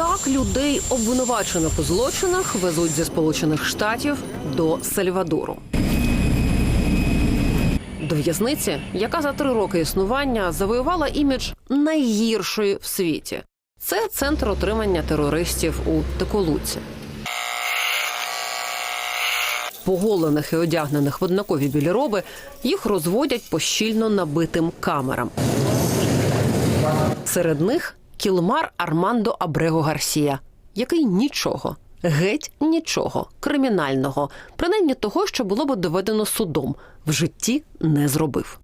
Так людей, обвинувачених у злочинах, везуть зі Сполучених Штатів до Сальвадору. До в'язниці, яка за три роки існування завоювала імідж найгіршої в світі. Це центр отримання терористів у Теколуці. Поголених і одягнених в однакові білі їх розводять по щільно набитим камерам. Серед них кілмар Армандо Абрего Гарсія, який нічого, геть нічого кримінального, принаймні того, що було б доведено судом, в житті не зробив.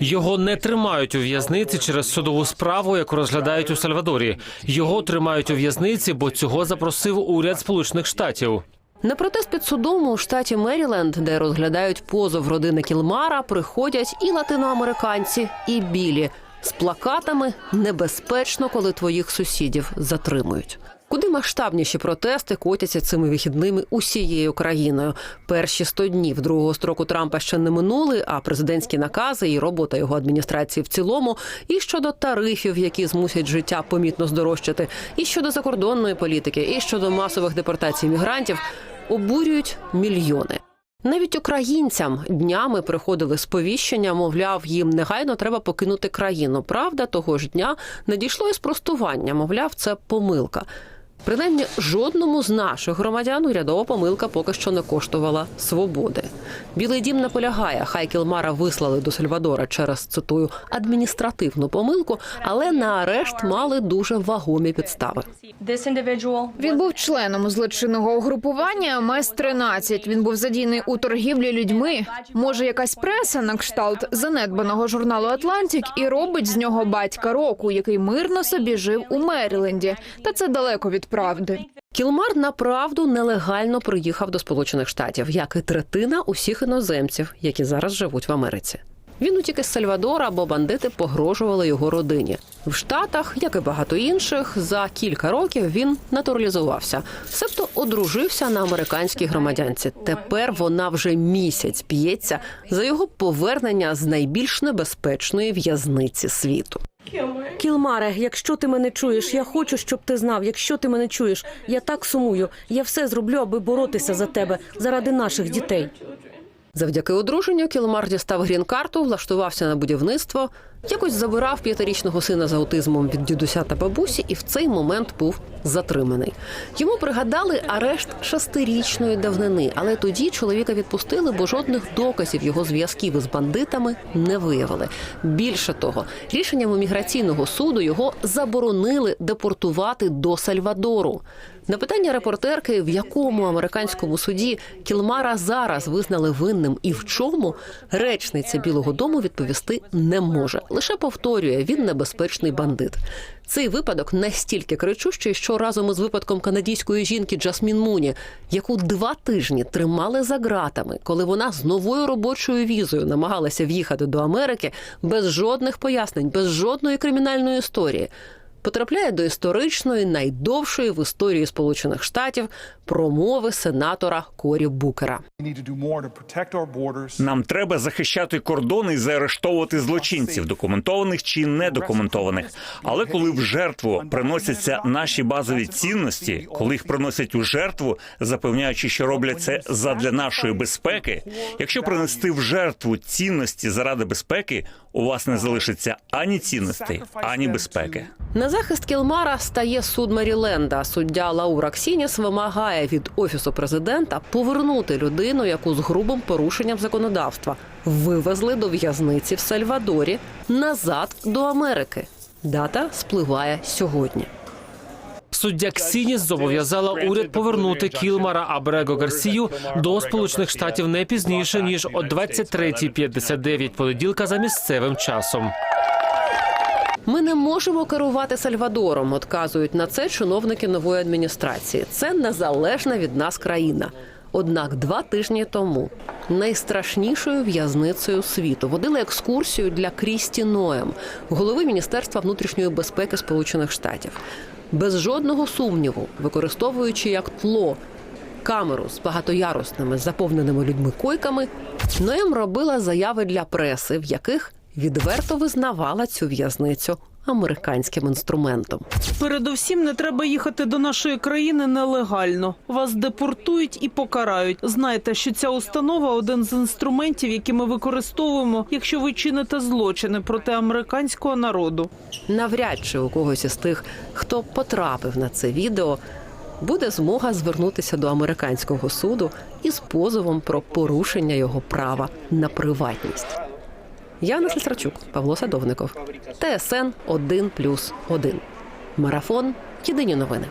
Його не тримають у в'язниці через судову справу, яку розглядають у Сальвадорі. Його тримають у в'язниці, бо цього запросив уряд Сполучених Штатів. На протест під судом у штаті Меріленд, де розглядають позов родини Кілмара, приходять і латиноамериканці, і білі з плакатами небезпечно, коли твоїх сусідів затримують. Куди масштабніші протести котяться цими вихідними усією країною. Перші 100 днів другого строку Трампа ще не минули, а президентські накази і робота його адміністрації в цілому, і щодо тарифів, які змусять життя помітно здорожчати, і щодо закордонної політики, і щодо масових депортацій мігрантів обурюють мільйони. Навіть українцям днями приходили сповіщення, мовляв, їм негайно треба покинути країну. Правда, того ж дня надійшло і спростування, мовляв, це помилка. Принаймні, жодному з наших громадян урядова помилка поки що не коштувала свободи. Білий дім наполягає, хай Кілмара вислали до Сальвадора через цитую адміністративну помилку, але на арешт мали дуже вагомі підстави. Він був членом злочинного угрупування МЕС-13. Він був задійний у торгівлі людьми. Може, якась преса на кшталт занедбаного журналу Атлантик і робить з нього батька року, який мирно собі жив у Меріленді. Та це далеко від правди. Кілмар направду нелегально приїхав до Сполучених Штатів, як і третина усіх іноземців, які зараз живуть в Америці. Він утік із Сальвадора, бо бандити погрожували його родині. В Штатах, як і багато інших, за кілька років він натуралізувався, себто одружився на американській громадянці. Тепер вона вже місяць б'ється за його повернення з найбільш небезпечної в'язниці світу. Кілмаре, якщо ти мене чуєш, я хочу, щоб ти знав. Якщо ти мене чуєш, я так сумую. Я все зроблю, аби боротися за тебе заради наших дітей. Завдяки одруженню Кілмар дістав грін-карту, влаштувався на будівництво, якось забирав п'ятирічного сина з аутизмом від дідуся та бабусі, і в цей момент був затриманий. Йому пригадали арешт шестирічної давнини, але тоді чоловіка відпустили, бо жодних доказів його зв'язків із бандитами не виявили. Більше того, рішенням міграційного суду його заборонили депортувати до Сальвадору. На питання репортерки, в якому американському суді Кілмара зараз визнали винним і в чому, речниця Білого Дому відповісти не може. Лише повторює, він небезпечний бандит. Цей випадок настільки кричущий, що разом із випадком канадійської жінки Джасмін Муні, яку два тижні тримали за ґратами, коли вона з новою робочою візою намагалася в'їхати до Америки без жодних пояснень, без жодної кримінальної історії. Потрапляє до історичної найдовшої в історії Сполучених Штатів промови сенатора Корі Букера. Нам треба захищати кордони і заарештовувати злочинців, документованих чи недокументованих. Але коли в жертву приносяться наші базові цінності, коли їх приносять у жертву, запевняючи, що роблять це задля нашої безпеки. Якщо принести в жертву цінності заради безпеки, у вас не залишиться ані цінностей, ані безпеки. На захист Кілмара стає суд Меріленда. Суддя Лаура Ксініс вимагає від офісу президента повернути людину, яку з грубим порушенням законодавства вивезли до в'язниці в Сальвадорі назад до Америки. Дата спливає сьогодні. Суддя Ксініс зобов'язала уряд повернути Кілмара Абрего Гарсію до Сполучених Штатів не пізніше ніж о 23.59 понеділка за місцевим часом. Ми не можемо керувати Сальвадором. Отказують на це чиновники нової адміністрації. Це незалежна від нас країна. Однак два тижні тому найстрашнішою в'язницею світу водили екскурсію для Крісті Ноем, голови Міністерства внутрішньої безпеки Сполучених Штатів. Без жодного сумніву, використовуючи як тло камеру з багатоярусними заповненими людьми койками, Ноем робила заяви для преси, в яких відверто визнавала цю в'язницю американським інструментом. Передовсім не треба їхати до нашої країни нелегально. Вас депортують і покарають. Знайте, що ця установа один з інструментів, які ми використовуємо, якщо ви чините злочини проти американського народу. Навряд чи у когось із тих, хто потрапив на це відео, буде змога звернутися до американського суду із позовом про порушення його права на приватність. Яна Сестрачук, Павло Садовников, ТСН 1+,1. Марафон. Єдині новини.